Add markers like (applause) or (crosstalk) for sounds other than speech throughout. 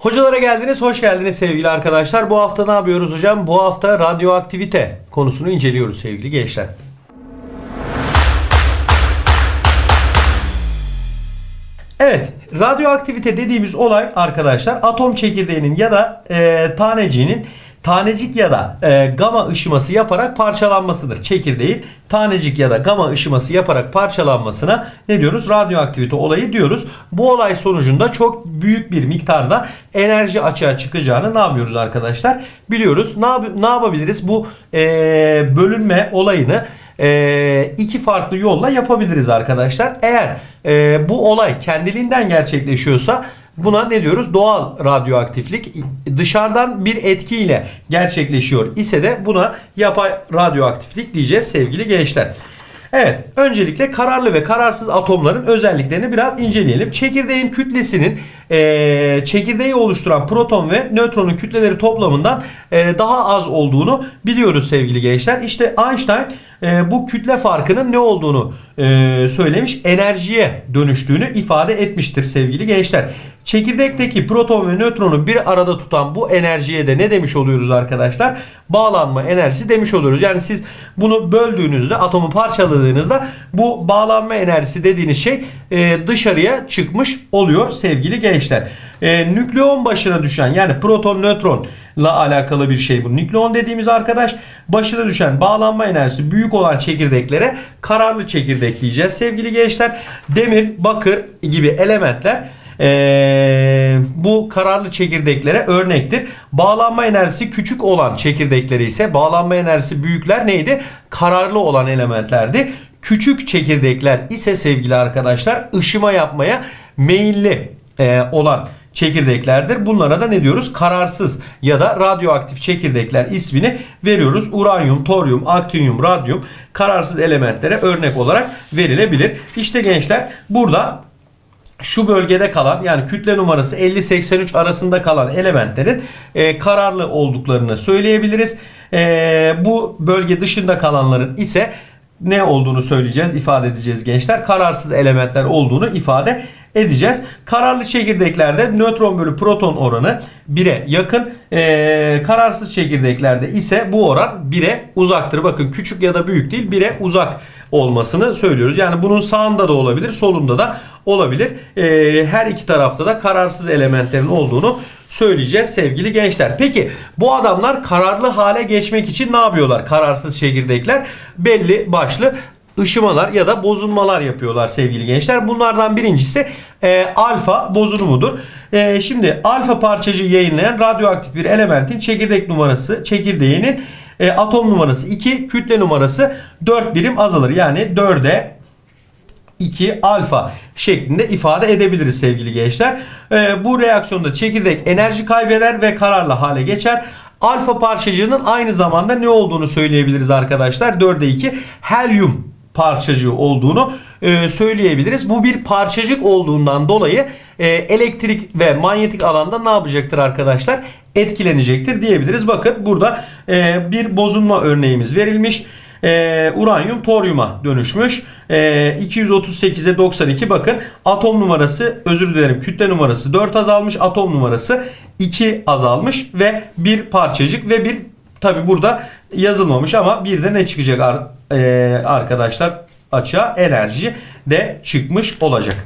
Hocalara geldiniz, hoş geldiniz sevgili arkadaşlar. Bu hafta ne yapıyoruz hocam? Bu hafta radyoaktivite konusunu inceliyoruz sevgili gençler. Evet, radyoaktivite dediğimiz olay arkadaşlar atom çekirdeğinin ya da e, taneciğinin tanecik ya da e, gama ışıması yaparak parçalanmasıdır. Çekirdeğin tanecik ya da gama ışıması yaparak parçalanmasına ne diyoruz? Radyoaktivite olayı diyoruz. Bu olay sonucunda çok büyük bir miktarda enerji açığa çıkacağını ne yapıyoruz arkadaşlar? Biliyoruz. Ne, yap- ne yapabiliriz? Bu e, bölünme olayını e, iki farklı yolla yapabiliriz arkadaşlar. Eğer e, bu olay kendiliğinden gerçekleşiyorsa buna ne diyoruz? Doğal radyoaktiflik dışarıdan bir etkiyle gerçekleşiyor ise de buna yapay radyoaktiflik diyeceğiz sevgili gençler. Evet, öncelikle kararlı ve kararsız atomların özelliklerini biraz inceleyelim. Çekirdeğin kütlesinin eee, çekirdeği oluşturan proton ve nötronun kütleleri toplamından eee, daha az olduğunu biliyoruz sevgili gençler. İşte Einstein eee, bu kütle farkının ne olduğunu eee, söylemiş, enerjiye dönüştüğünü ifade etmiştir sevgili gençler. Çekirdekteki proton ve nötronu bir arada tutan bu enerjiye de ne demiş oluyoruz arkadaşlar? Bağlanma enerjisi demiş oluyoruz. Yani siz bunu böldüğünüzde, atomu parçaladığınızda bu bağlanma enerjisi dediğiniz şey e, dışarıya çıkmış oluyor sevgili gençler. E, nükleon başına düşen yani proton nötronla alakalı bir şey bu. Nükleon dediğimiz arkadaş başına düşen bağlanma enerjisi büyük olan çekirdeklere kararlı çekirdek diyeceğiz sevgili gençler. Demir, bakır gibi elementler ee, bu kararlı çekirdeklere örnektir. Bağlanma enerjisi küçük olan çekirdekleri ise bağlanma enerjisi büyükler neydi? Kararlı olan elementlerdi. Küçük çekirdekler ise sevgili arkadaşlar ışıma yapmaya meyilli e, olan çekirdeklerdir. Bunlara da ne diyoruz? Kararsız ya da radyoaktif çekirdekler ismini veriyoruz. Uranyum, toryum, aktinyum, radyum kararsız elementlere örnek olarak verilebilir. İşte gençler burada şu bölgede kalan yani kütle numarası 50-83 arasında kalan elementlerin e, kararlı olduklarını söyleyebiliriz. E, bu bölge dışında kalanların ise ne olduğunu söyleyeceğiz, ifade edeceğiz gençler. Kararsız elementler olduğunu ifade edeceğiz. Kararlı çekirdeklerde nötron bölü proton oranı 1'e yakın. E, kararsız çekirdeklerde ise bu oran 1'e uzaktır. Bakın küçük ya da büyük değil 1'e uzak olmasını söylüyoruz. Yani bunun sağında da olabilir, solunda da olabilir. E, her iki tarafta da kararsız elementlerin olduğunu söyleyeceğiz sevgili gençler. Peki bu adamlar kararlı hale geçmek için ne yapıyorlar? Kararsız çekirdekler belli başlı ışımalar ya da bozulmalar yapıyorlar sevgili gençler. Bunlardan birincisi e, alfa bozulumudur. E, şimdi alfa parçacığı yayınlayan radyoaktif bir elementin çekirdek numarası, çekirdeğinin e, atom numarası 2, kütle numarası 4 birim azalır. Yani 4'e 2 alfa şeklinde ifade edebiliriz sevgili gençler. Ee, bu reaksiyonda çekirdek enerji kaybeder ve kararlı hale geçer. Alfa parçacığının aynı zamanda ne olduğunu söyleyebiliriz arkadaşlar. 4'e 2 helyum parçacığı olduğunu e, söyleyebiliriz. Bu bir parçacık olduğundan dolayı e, elektrik ve manyetik alanda ne yapacaktır arkadaşlar? Etkilenecektir diyebiliriz. Bakın burada e, bir bozulma örneğimiz verilmiş e, uranyum toryuma dönüşmüş. E, 238'e 92 bakın atom numarası özür dilerim kütle numarası 4 azalmış atom numarası 2 azalmış ve bir parçacık ve bir tabi burada yazılmamış ama bir de ne çıkacak ar- e, arkadaşlar açığa enerji de çıkmış olacak.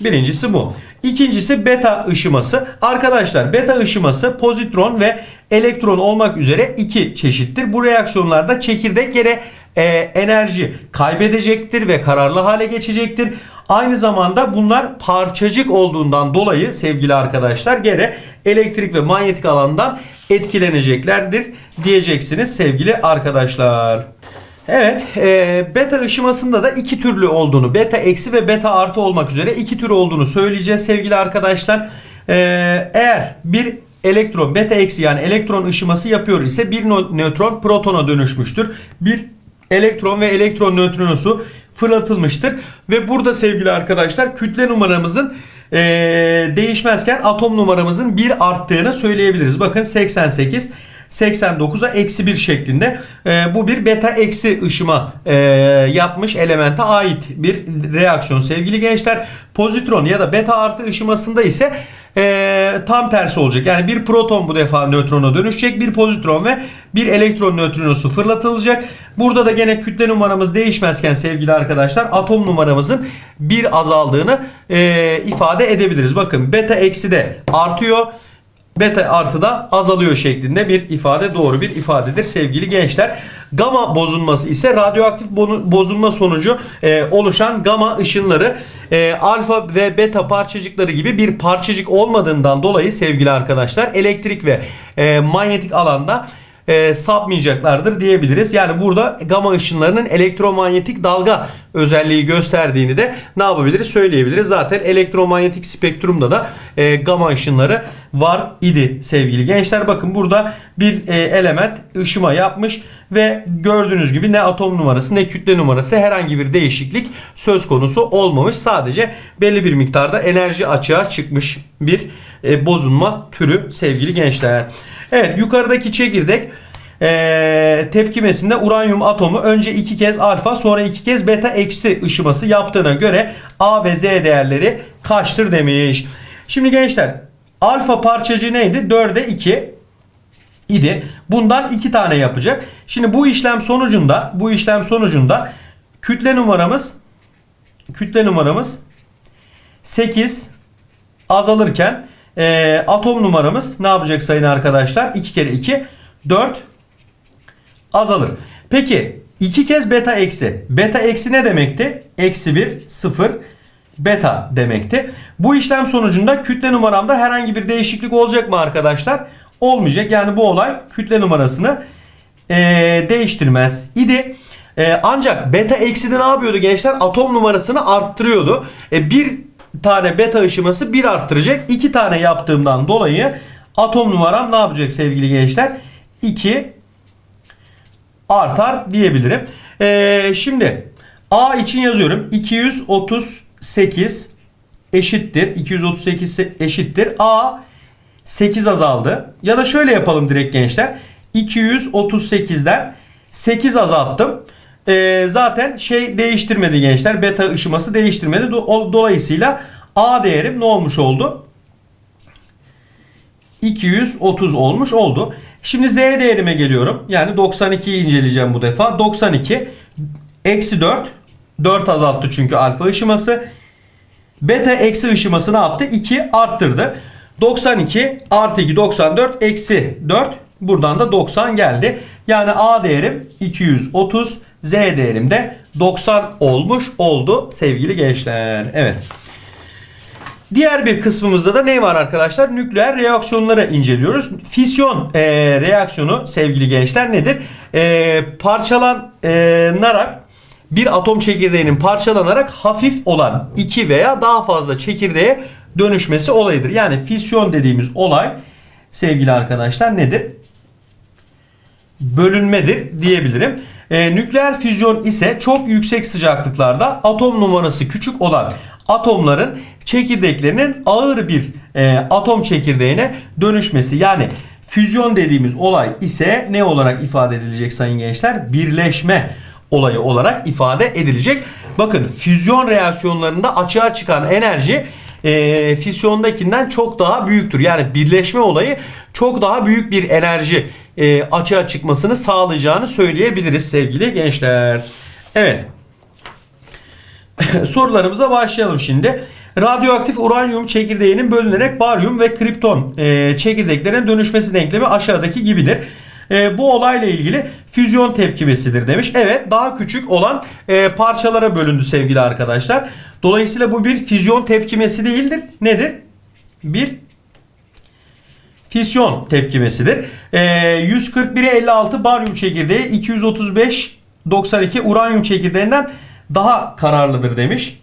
Birincisi bu. İkincisi beta ışıması. Arkadaşlar beta ışıması pozitron ve elektron olmak üzere iki çeşittir. Bu reaksiyonlarda çekirdek yere e, enerji kaybedecektir ve kararlı hale geçecektir. Aynı zamanda bunlar parçacık olduğundan dolayı sevgili arkadaşlar gene elektrik ve manyetik alandan etkileneceklerdir diyeceksiniz sevgili arkadaşlar. Evet, e, beta ışımasında da iki türlü olduğunu, beta eksi ve beta artı olmak üzere iki tür olduğunu söyleyeceğiz sevgili arkadaşlar. E, eğer bir elektron beta eksi yani elektron ışıması yapıyor ise bir nö- nötron protona dönüşmüştür. Bir elektron ve elektron nötronosu fırlatılmıştır. Ve burada sevgili arkadaşlar kütle numaramızın e, değişmezken atom numaramızın bir arttığını söyleyebiliriz. Bakın 88 89'a eksi 1 şeklinde. E, bu bir beta eksi ışıma e, yapmış elemente ait bir reaksiyon sevgili gençler. Pozitron ya da beta artı ışımasında ise e, tam tersi olacak. Yani bir proton bu defa nötrona dönüşecek. Bir pozitron ve bir elektron nötrinosu fırlatılacak. Burada da gene kütle numaramız değişmezken sevgili arkadaşlar atom numaramızın bir azaldığını e, ifade edebiliriz. Bakın beta eksi de artıyor beta artı da azalıyor şeklinde bir ifade doğru bir ifadedir sevgili gençler. Gama bozulması ise radyoaktif bozulma sonucu e, oluşan gama ışınları e, alfa ve beta parçacıkları gibi bir parçacık olmadığından dolayı sevgili arkadaşlar elektrik ve e, manyetik alanda e, sapmayacaklardır diyebiliriz. Yani burada gama ışınlarının elektromanyetik dalga özelliği gösterdiğini de ne yapabiliriz söyleyebiliriz. Zaten elektromanyetik spektrumda da e, gama ışınları var idi sevgili gençler. Bakın burada bir e, element ışıma yapmış ve gördüğünüz gibi ne atom numarası ne kütle numarası herhangi bir değişiklik söz konusu olmamış. Sadece belli bir miktarda enerji açığa çıkmış bir e, bozulma türü sevgili gençler. Evet yukarıdaki çekirdek e, tepkimesinde uranyum atomu önce iki kez alfa sonra iki kez beta eksi ışıması yaptığına göre A ve Z değerleri kaçtır demiş. Şimdi gençler alfa parçacığı neydi? 4'e 2 idi. Bundan iki tane yapacak. Şimdi bu işlem sonucunda bu işlem sonucunda kütle numaramız kütle numaramız 8 azalırken e, atom numaramız ne yapacak sayın arkadaşlar? 2 kere 2 4 azalır. Peki 2 kez beta eksi. Beta eksi ne demekti? Eksi 1 0 beta demekti. Bu işlem sonucunda kütle numaramda herhangi bir değişiklik olacak mı arkadaşlar? Olmayacak. Yani bu olay kütle numarasını e, değiştirmez idi. E, ancak beta eksi de ne yapıyordu gençler? Atom numarasını arttırıyordu. E, bir tane beta ışıması bir arttıracak. İki tane yaptığımdan dolayı atom numaram ne yapacak sevgili gençler? 2 artar diyebilirim. E, şimdi A için yazıyorum. 238 eşittir. 238 eşittir. A 8 azaldı. Ya da şöyle yapalım direkt gençler. 238'den 8 azalttım. Ee, zaten şey değiştirmedi gençler. Beta ışıması değiştirmedi. Dolayısıyla A değerim ne olmuş oldu? 230 olmuş oldu. Şimdi Z değerime geliyorum. Yani 92'yi inceleyeceğim bu defa. 92 eksi 4. 4 azalttı çünkü alfa ışıması. Beta eksi ışıması ne yaptı? 2 arttırdı. 92 artı 2 94 eksi 4 buradan da 90 geldi. Yani A değerim 230 Z değerim de 90 olmuş oldu sevgili gençler. Evet. Diğer bir kısmımızda da ne var arkadaşlar? Nükleer reaksiyonları inceliyoruz. Fisyon e, reaksiyonu sevgili gençler nedir? E, parçalanarak bir atom çekirdeğinin parçalanarak hafif olan iki veya daha fazla çekirdeğe dönüşmesi olayıdır. Yani fisyon dediğimiz olay sevgili arkadaşlar nedir? Bölünmedir diyebilirim. E, nükleer füzyon ise çok yüksek sıcaklıklarda atom numarası küçük olan atomların çekirdeklerinin ağır bir e, atom çekirdeğine dönüşmesi. Yani füzyon dediğimiz olay ise ne olarak ifade edilecek sayın gençler? Birleşme olayı olarak ifade edilecek. Bakın füzyon reaksiyonlarında açığa çıkan enerji e, fisyondakinden çok daha büyüktür. Yani birleşme olayı çok daha büyük bir enerji e, açığa çıkmasını sağlayacağını söyleyebiliriz sevgili gençler. Evet. (laughs) Sorularımıza başlayalım şimdi. Radyoaktif uranyum çekirdeğinin bölünerek baryum ve kripton e, çekirdeklerine dönüşmesi denklemi aşağıdaki gibidir. E, bu olayla ilgili füzyon tepkimesidir demiş. Evet daha küçük olan e, parçalara bölündü sevgili arkadaşlar. Dolayısıyla bu bir füzyon tepkimesi değildir. Nedir? Bir fisyon tepkimesidir. E, 141'e 56 baryum çekirdeği 235 92 uranyum çekirdeğinden daha kararlıdır demiş.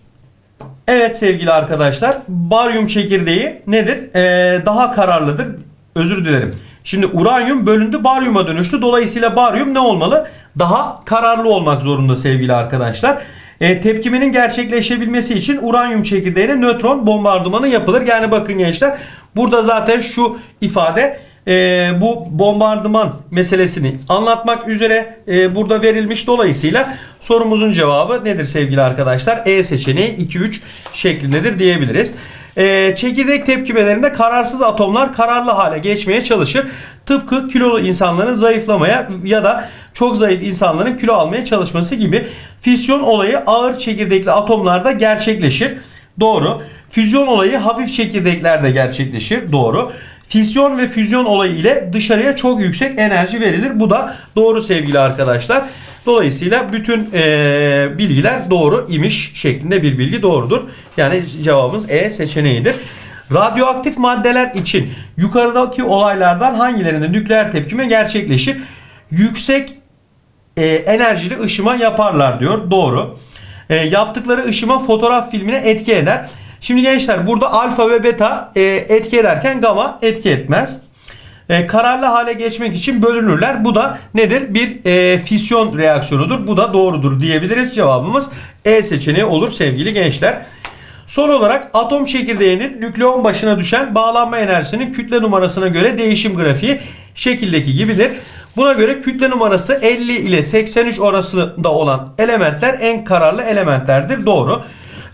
Evet sevgili arkadaşlar baryum çekirdeği nedir? Ee, daha kararlıdır. Özür dilerim. Şimdi uranyum bölündü baryuma dönüştü. Dolayısıyla baryum ne olmalı? Daha kararlı olmak zorunda sevgili arkadaşlar. E, tepkimenin gerçekleşebilmesi için uranyum çekirdeğine nötron bombardımanı yapılır. Yani bakın gençler burada zaten şu ifade e, bu bombardıman meselesini anlatmak üzere e, burada verilmiş. Dolayısıyla sorumuzun cevabı nedir sevgili arkadaşlar? E seçeneği 2-3 şeklindedir diyebiliriz. Ee, çekirdek tepkimelerinde kararsız atomlar kararlı hale geçmeye çalışır. Tıpkı kilolu insanların zayıflamaya ya da çok zayıf insanların kilo almaya çalışması gibi fisyon olayı ağır çekirdekli atomlarda gerçekleşir. Doğru. Füzyon olayı hafif çekirdeklerde gerçekleşir. Doğru. Fisyon ve füzyon olayı ile dışarıya çok yüksek enerji verilir. Bu da doğru sevgili arkadaşlar. Dolayısıyla bütün eee, bilgiler doğru imiş şeklinde bir bilgi doğrudur. Yani cevabımız E seçeneğidir. Radyoaktif maddeler için yukarıdaki olaylardan hangilerinde nükleer tepkime gerçekleşir? Yüksek e, enerjili ışıma yaparlar diyor. Doğru. E, yaptıkları ışıma fotoğraf filmine etki eder. Şimdi gençler burada alfa ve beta e, etki ederken gamma etki etmez. E, kararlı hale geçmek için bölünürler. Bu da nedir? Bir e, fisyon reaksiyonudur. Bu da doğrudur diyebiliriz. Cevabımız E seçeneği olur sevgili gençler. Son olarak atom çekirdeğinin nükleon başına düşen bağlanma enerjisinin kütle numarasına göre değişim grafiği şekildeki gibidir. Buna göre kütle numarası 50 ile 83 arasında olan elementler en kararlı elementlerdir. Doğru.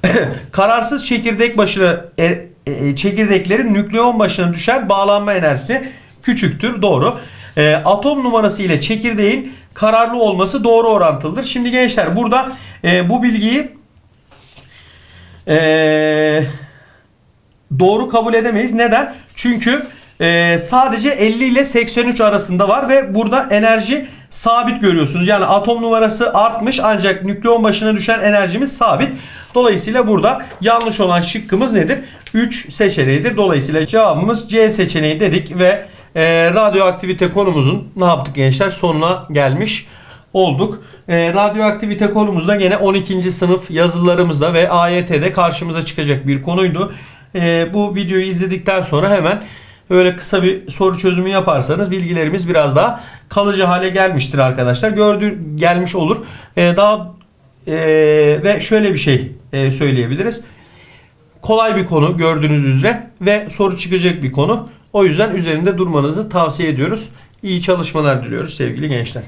(coughs) Kararsız çekirdek başına e, e, çekirdeklerin nükleon başına düşen bağlanma enerjisi küçüktür. Doğru. E, atom numarası ile çekirdeğin kararlı olması doğru orantılıdır. Şimdi gençler burada e, bu bilgiyi ee, doğru kabul edemeyiz. Neden? Çünkü e, sadece 50 ile 83 arasında var ve burada enerji sabit görüyorsunuz. Yani atom numarası artmış ancak nükleon başına düşen enerjimiz sabit. Dolayısıyla burada yanlış olan şıkkımız nedir? 3 seçeneğidir. Dolayısıyla cevabımız C seçeneği dedik ve e, radyoaktivite konumuzun ne yaptık gençler sonuna gelmiş olduk. E, radyoaktivite konumuzda gene 12. sınıf yazılarımızda ve AYT'de karşımıza çıkacak bir konuydu. E, bu videoyu izledikten sonra hemen öyle kısa bir soru çözümü yaparsanız bilgilerimiz biraz daha kalıcı hale gelmiştir arkadaşlar. Gördüğü gelmiş olur. E, daha e, ve şöyle bir şey e, söyleyebiliriz. Kolay bir konu gördüğünüz üzere ve soru çıkacak bir konu. O yüzden üzerinde durmanızı tavsiye ediyoruz. İyi çalışmalar diliyoruz sevgili gençler.